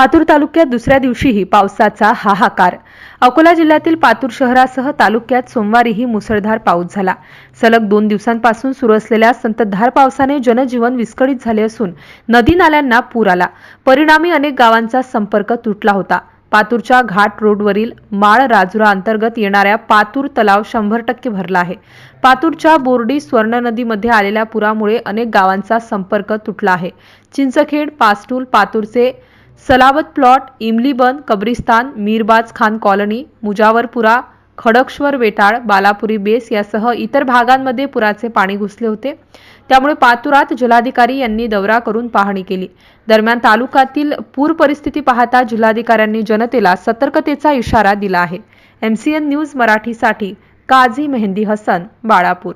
पातूर तालुक्यात दुसऱ्या दिवशीही पावसाचा हाहाकार. अकोला जिल्ह्यातील पातूर शहरासह तालुक्यात सोमवारीही मुसळधार पाऊस झाला. सलग दोन दिवसांपासून सुरू असलेल्या संततधार पावसाने जनजीवन विस्कळीत झाले असून नदी नाल्यांना पूर आला. परिणामी अनेक गावांचा संपर्क तुटला होता. पातूरच्या घाट रोडवरील माळ राजुरा अंतर्गत येणाऱ्या पातूर तलाव शंभर टक्के भरला आहे. पातूरच्या बोर्डी स्वर्ण नदीमध्ये आलेल्या पुरामुळे अनेक गावांचा संपर्क तुटला आहे. चिंचखेड पास्टूल पातूरचे सलावत प्लॉट इमलीबन कब्रिस्तान मीरबाज खान कॉलनी मुजावरपुरा खडकश्वर वेटाळ बालापुरी बेस यासह इतर भागांमध्ये पुराचे पाणी घुसले होते. त्यामुळे पातुरात जिल्हाधिकारी यांनी दौरा करून पाहणी केली. दरम्यान तालुक्यातील पूर परिस्थिती पाहता जिल्हाधिकाऱ्यांनी जनतेला सतर्कतेचा इशारा दिला आहे. एमसीएन न्यूज मराठीसाठी काझी मेहंदी हसन बाळापूर.